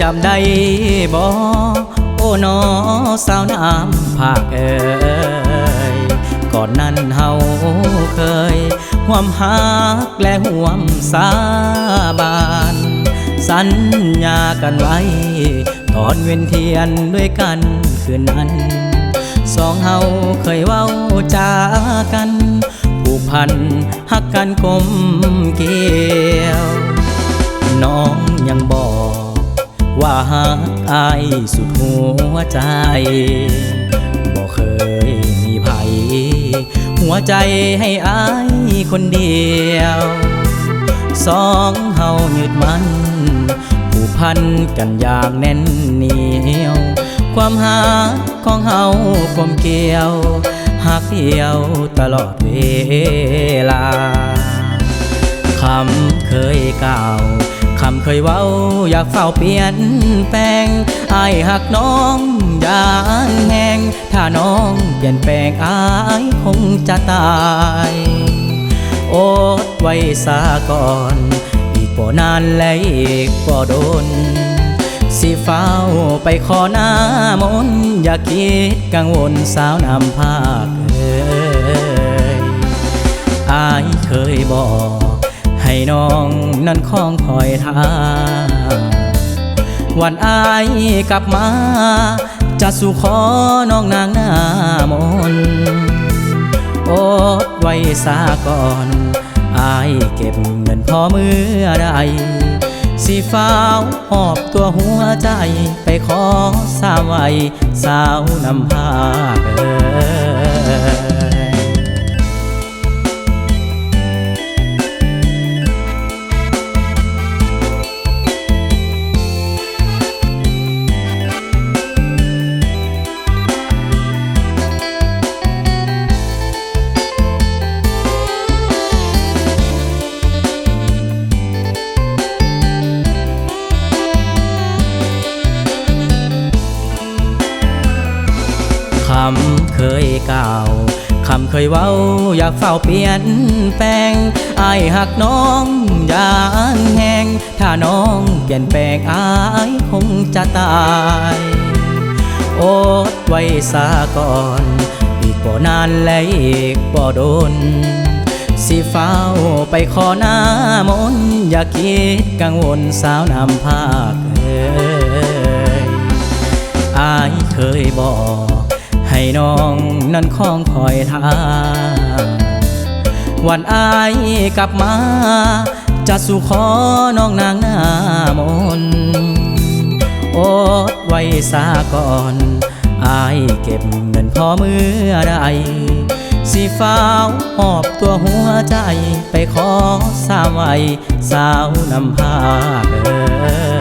จำได้บ่โอ้นอสาวน้ำภาคเอ่ยก่อนนั้นเฮาเคยห่วมหักและห่วมสาบานสัญญากันไว้ ตอนเวียนเทียนด้วยกันคืนนั้น สองเฮาเคยเว้าจากันผูกพันหักกันกลมเกลียว น้องยังบอก ว่าหักอายสุดหัวใจบ่เคยมีไผหัวใจให้อายคนเดียว สองเฮายึดมันผูกพันกันอย่างแน่นเหนียว ความหาของเฮากลมเกลียวหักเดียวตลอดเวลาคำเคยกล่าวำเคยเว้าอยากเฝ้าเปลี่ยนแปลงอายหักน้องอย่างแหงถ้าน้องเปลี่ยนแปลงอายคงจะตายอดไว้ซาก่อน อีกบ่นานและอีกบ่โดน สิเฝ้าไปขอหน้ามนอย่าคิดกังวลสาวนำภาคเอ้ยอายเคยบอก ให้น้องนั้นคองคอยท่าวันอายกลับมา จะสู่ขอน้องนางหน้ามนอดไว้ซาก่อนอายเก็บเงินพอเมื่อใดสีฟ้าหอบตัวหัวใจไปขอสาวไว้สาวนำพาเอ่ยำเคยกล่าวคำเคยเว้าอยากเฝ้าเปลี่ยนแปลงอายหักน้องอย่างแหงถ้าน้องเปลี่ยนแปลงอายคงจะตายอดไว้ซาก่อน อีกบ่นานและอีกบ่โดน สิเฝ้าไปขอหน้ามนต์อย่าคิดกังวลสาวนำภาคเอ้ยอายเคยบอก ให้น้องนั้นคองคอยท่าวันอายกลับมา จะสู่ขอน้องนางหน้ามนอดไว้ซาก่อนอายเก็บเงินพอเมื่อใดสีฟ้าวหอบตัวหัวใจไปขอสาวไว้สาวนำพาเอ่ย